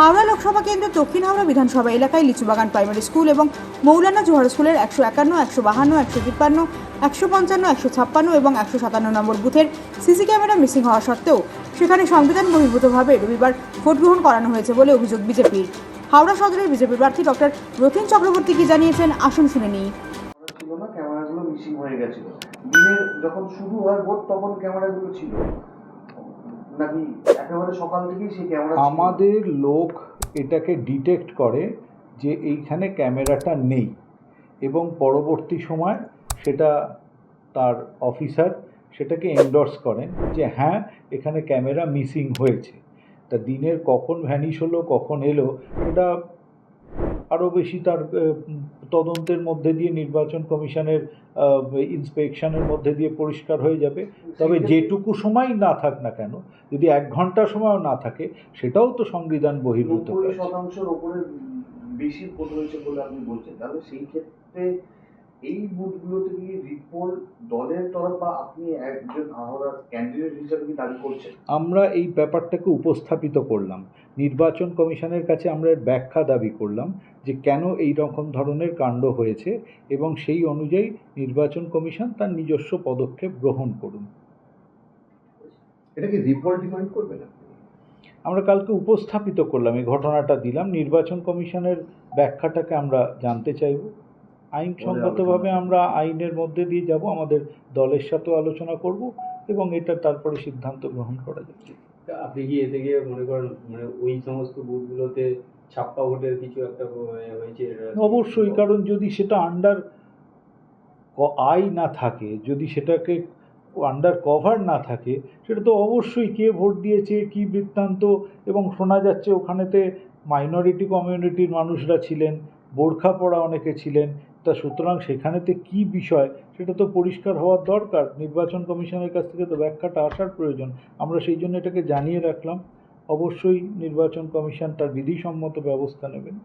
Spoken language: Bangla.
হাওড়া লোকসভা কেন্দ্রের দক্ষিণ হাওড়া বিধানসভা এলাকায় লিচুবাগান প্রাইমারি স্কুল এবং মৌলানা জোহর স্কুলের একশো একান্ন, একশো বাহান্ন, একশো তিপ্পান্ন, একশো পঞ্চান্ন, একশো ছাপ্পান্ন এবং একশো সাতান্ন নম্বর বুথের সিসি ক্যামেরা মিসিং হওয়া সত্ত্বেও সেখানে সংবিধান বহির্ভূতভাবে রবিবার ভোট গ্রহণ করানো হয়েছে বলে অভিযোগ বিজেপির। হাওড়া সদরের বিজেপি প্রার্থী ডক্টর রথিন চক্রবর্তী কি জানিয়েছেন আসুন শুনে নিই। ক্যামেরাগুলো মিসিং হয়ে গেছিল। দিনের যখন শুরু হয় ভোট, তখন ক্যামেরাগুলো ছিল। একেবারে সকাল থেকেই সেই ক্যামেরা আমাদের লোক এটাকে ডিটেক্ট করে যে এইখানে ক্যামেরাটা নেই এবং পরবর্তী সময় সেটা তার অফিসার সেটাকে এন্ডর্স করেন যে হ্যাঁ এখানে ক্যামেরা মিসিং হয়েছে। তা দিনের কখন ভ্যানিশ হলো, কখন এলো, এটা আরও বেশি তার তদন্তের মধ্যে দিয়ে নির্বাচন কমিশনের ইন্সপেকশনের মধ্যে দিয়ে পরিষ্কার হয়ে যাবে। তবে যেটুকু সময় না থাক না কেন যদি এক ঘণ্টা সময়ও না থাকে সেটাও তো সংবিধান বহির্ভূত শতাংশের ওপরে বেশি ভোট হয়েছে বলে আপনি বলছেন। তাহলে সেই ক্ষেত্রে এই বুথগুলোতে কি রিপোর্ট দলের তরফ বা আপনি একজন আহরার ক্যান্ডিডেট হিসেবে কি দাবি করছেন? আমরা এই ব্যাপারটাকে উপস্থাপিত করলাম। নির্বাচন কমিশনের কাছে আমরা ব্যাখ্যা দাবি করলাম যে কেন এই রকম ধরনের কাণ্ড হয়েছে এবং সেই অনুযায়ী নির্বাচন কমিশন তার নিজস্ব পদক্ষেপ গ্রহণ করুন। এটা কি রিপোর্ট ডিমান্ড করবে না? আমরা কালকে উপস্থাপিত করলাম এই ঘটনাটা দিলাম। নির্বাচন কমিশনের ব্যাখ্যাটাকে আমরা জানতে চাইব। আইনসঙ্গতভাবে আমরা আইনের মধ্যে দিয়ে যাব আমাদের দলের সাথেও আলোচনা করব এবং এটা তারপরে সিদ্ধান্ত গ্রহণ করা যাবে। আপনি কি এতে গিয়ে মনে করেন মানে ওই সমস্ত বুথগুলোতে ছাপ্পা ভোটের কিছু একটা হয়েছে? অবশ্যই কারণ যদি সেটা আন্ডার আই না থাকে যদি সেটাকে আন্ডার কভার না থাকে সেটা তো অবশ্যই কে ভোট দিয়েছে কি বৃত্তান্ত এবং শোনা যাচ্ছে ওখানেতে মাইনরিটি কমিউনিটির মানুষরা ছিলেন বোরখা পরা অনেকে ছিলেন তা সুতরাং সেখানেতে কি বিষয় সেটা তো পরিষ্কার হওয়ার দরকার। নির্বাচন কমিশনের কাছ থেকে তো ব্যাখ্যাটা আসার প্রয়োজন। আমরা সেই জন্য এটাকে জানিয়ে রাখলাম। অবশ্যই নির্বাচন কমিশন তার বিধিসম্মত ব্যবস্থা নেবেন।